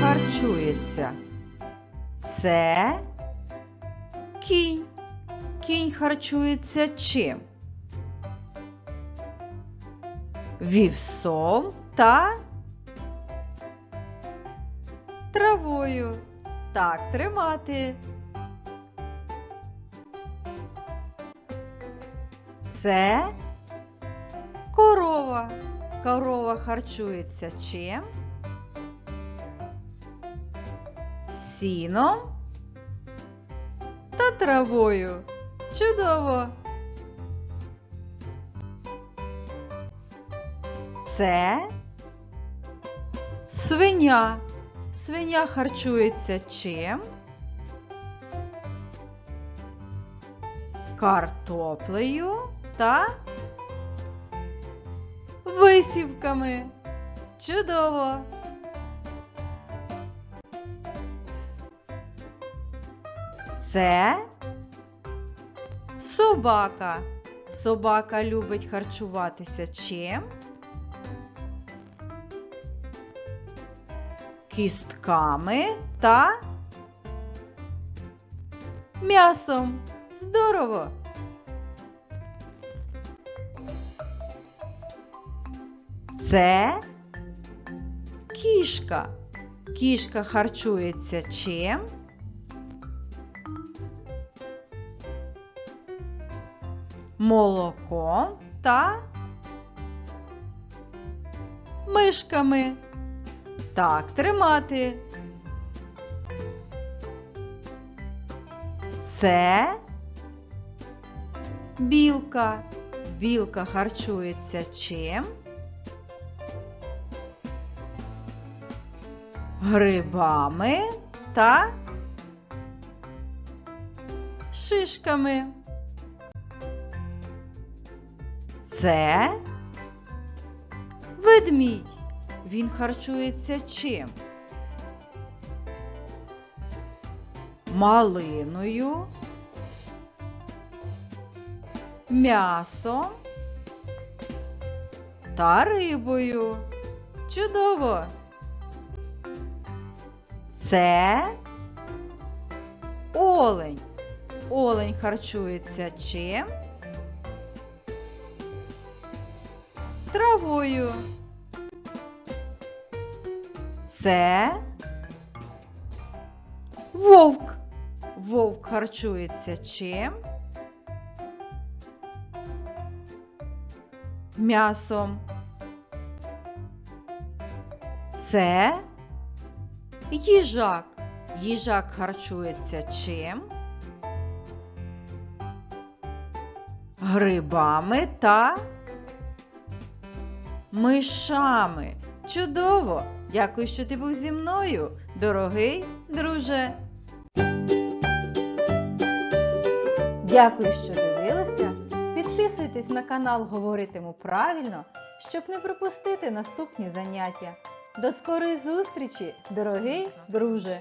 харчується? Це кінь. Кінь харчується чим? Вівсом та травою. Так, тримати. Це корова. Корова харчується чим? Сіном та травою. Чудово. Це свиня. Свиня харчується чим? Картоплею та висівками. Чудово! Це собака. Собака любить харчуватися чим? Кістками та м'ясом. Здорово! Це кішка. Кішка харчується чим? Молоком та мишками. Так, тримати. Це білка. Білка харчується чим? Грибами та шишками. Це ведмідь. Він харчується чим? Малиною, м'ясом та рибою. Чудово! Це олень. Олень харчується чим? Травою. Це вовк. Вовк харчується чим? М'ясом. Це їжак. Їжак харчується чим? Грибами та мишами. Чудово! Дякую, що ти був зі мною, дорогий друже. Дякую, що дивилися. Підписуйтесь на канал Говоритиму правильно, щоб не пропустити наступні заняття. До скорої зустрічі, дорогий друже!